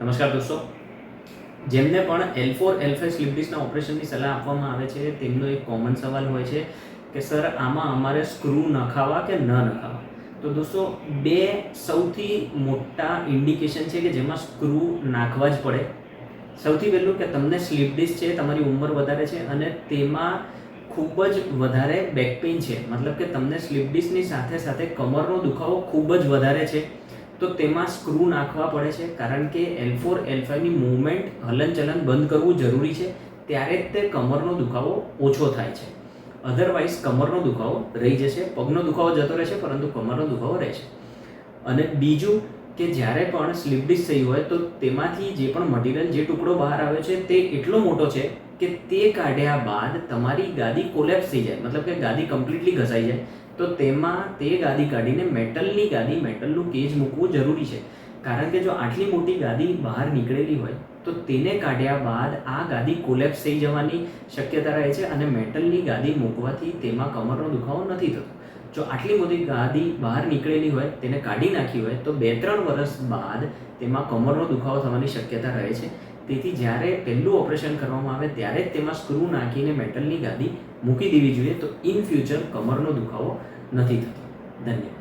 નમસ્કાર દોસ્તો. જેમને પણ L four L five slip ડિસ્કના ઓપરેશનની સલાહ આપવામાં આવે છે, તેમનો એક કોમન સવાલ હોય છે કે, સર, આમાં અમારે સ્ક્રૂ નખાવા કે ન નખાવા? તો દોસ્તો, બે સૌથી મોટા ઇન્ડિકેશન છે કે જેમાં સ્ક્રૂ નાખવા જ પડે. સૌથી પહેલું કે તમને સ્લીપ ડિસ્ક છે, તમારી ઉંમર વધારે છે અને તેમાં ખૂબ જ વધારે બેક પેઇન છે. મતલબ કે તમને સ્લીપ ડિસ્કની સાથે સાથે કમરનો દુખાવો ખૂબ જ વધારે છે. તો તેમાં સ્ક્રૂ નાખવા પડે છે, કારણ કે એલ ફોર એલ ફાઈવની મૂવમેન્ટ હલનચલન બંધ કરવું જરૂરી છે, ત્યારે જ તે કમરનો દુખાવો ઓછો થાય છે. અધરવાઇઝ કમરનો દુખાવો રહી જશે, પગનો દુખાવો જતો રહેશે, પરંતુ કમરનો દુખાવો રહેશે. અને બીજું કે જ્યારે પણ સ્લીપ ડિસ્ક થઈ હોય તો તેમાંથી જે પણ મટીરિયલ જે ટુકડો બહાર આવે છે તે એટલો મોટો છે કે તે કાઢ્યા બાદ તમારી ગાદી કોલેપ્સ થઈ જાય. મતલબ કે ગાદી કમ્પ્લીટલી ઘસાઈ જાય. તો તેમાં તે ગાદી કાઢીને મેટલની ગાદી મેટલનું કેજ મૂકવું જરૂરી છે. કારણ કે જો આટલી મોટી ગાદી બહાર નીકળેલી હોય, તો તેને કાઢ્યા બાદ આ ગાદી કોલેપ્સ થઈ જવાની શક્યતા રહે છે અને મેટલની ગાદી મૂકવાથી તેમાં કમરનો દુખાવો નથી થતો. જો આટલી મોટી ગાદી બહાર નીકળેલી હોય, તેને કાઢી નાખી હોય, તો બે ત્રણ વર્ષ બાદ તેમાં કમરનો દુખાવો થવાની શક્યતા રહે છે. તેથી જ્યારે પહેલું ઓપરેશન કરવામાં આવે, ત્યારે જ તેમાં સ્ક્રૂ નાખીને મેટલની ગાદી મૂકી દેવી જોઈએ, તો ઇન ફ્યુચર કમરનો દુખાવો નથી થતો. ધન્યવાદ.